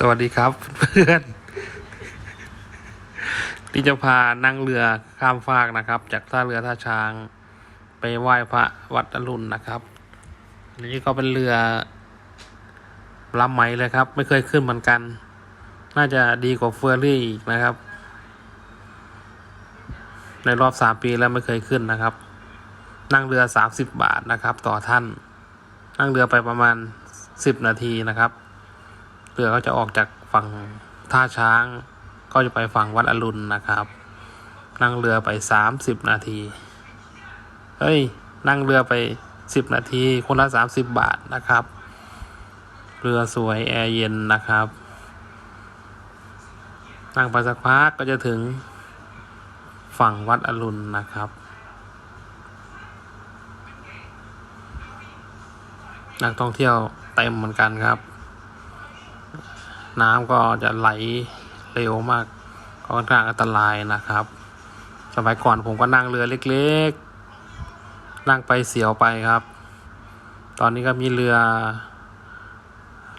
สวัสดีครับเพื่อนที่จะพานั่งเรือข้ามฟากนะครับ จากท่าเรือท่าช้าง ไปไหว้พระวัดอรุณนะครับอันนี้ก็เป็นเรือลำใหม่เลยครับ ไม่เคยขึ้นเหมือนกัน น่าจะดีกว่าเฟอร์รี่อีกนะครับ ในรอบสามปีแล้วไม่เคยขึ้นนะครับ นั่งเรือสามสิบบาทนะครับ ต่อท่าน นั่งเรือไปประมาณสิบนาทีนะครับ เรือก็จะออกจากฝั่งท่าช้าง ก็จะไปฝั่งวัดอรุณนะครับ นั่งเรือไปสามสิบนาทีเฮ้ยนั่งเรือไปสิบนาที คนละสามสิบบาทนะครับ เรือสวยแอร์เย็นนะครับนั่งไปสักพักก็จะถึงฝั่งวัดอรุณนะครับนักท่องเที่ยวเต็มเหมือนกันครับ น้ำก็จะไหลเร็วมากก็ค่อนข้างอันตรายนะครับ สมัยก่อนผมก็นั่งเรือเล็กๆ นั่งไปเสียวไปครับ ตอนนี้ก็มีเรือ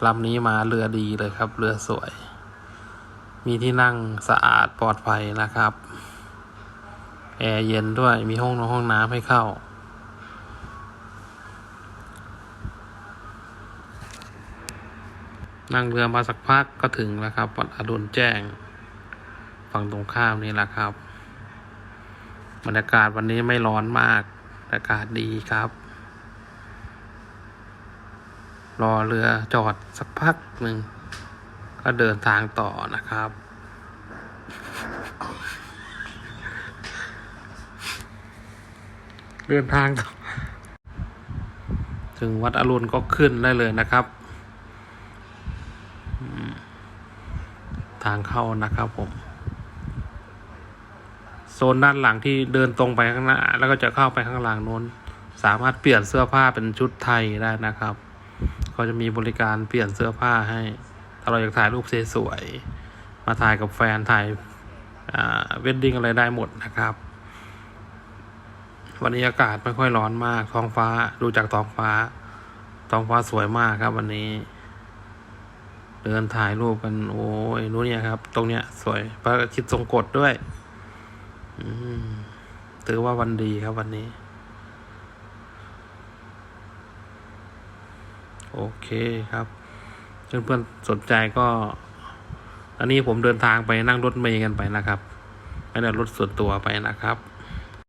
ลำนี้มาเรือดีเลยครับ เรือสวย มีที่นั่งสะอาดปลอดภัยนะครับ แอร์เย็นด้วยมีห้องนงห้องน้ำให้เข้า นั่งเรือมาสักพักก็ถึงแล้วครับ วัดอรุณแจ้ง ฝั่งตรงข้ามนี่แหละครับ บรรยากาศวันนี้ไม่ร้อนมากอากาศดีครับ รอเรือจอดสักพักหนึ่ง ก็เดินทางต่อนะครับ เดินทางต่อถึงวัดอรุณก็ขึ้นได้เลยนะครับางเข้านะครับผม โซนด้านหลังที่เดินตรงไปข้างหน้า แล้วก็จะเข้าไปข้างหลังโน้น สามารถเปลี่ยนเสื้อผ้าเป็นชุดไทยได้นะครับเขาจะมีบริการเปลี่ยนเสื้อผ้าให้ ถ้าเราอยากถ่ายรูปสวยๆมาถ่ายกับแฟนถ่ายเวดดิ้งอะไรได้หมดนะครับ วันนี้อากาศไม่ค่อยร้อนมากท้องฟ้าดูจากท้องฟ้าท้องฟ้าสวยมากครับวันนี้ เดินถ่ายรูปกัน โอ้ยนู้นเนี่ยครับ ตรงเนี้ย สวย พระอาทิตย์ทรงกฎด้วย อืมถือว่าวันดีครับวันนี้ โอเคครับเพื่อนๆสนใจก็ อันนี้ผมเดินทางไปนั่งรถเมย์กันไปนะครับ ไม่ได้รถส่วนตัวไปนะครับ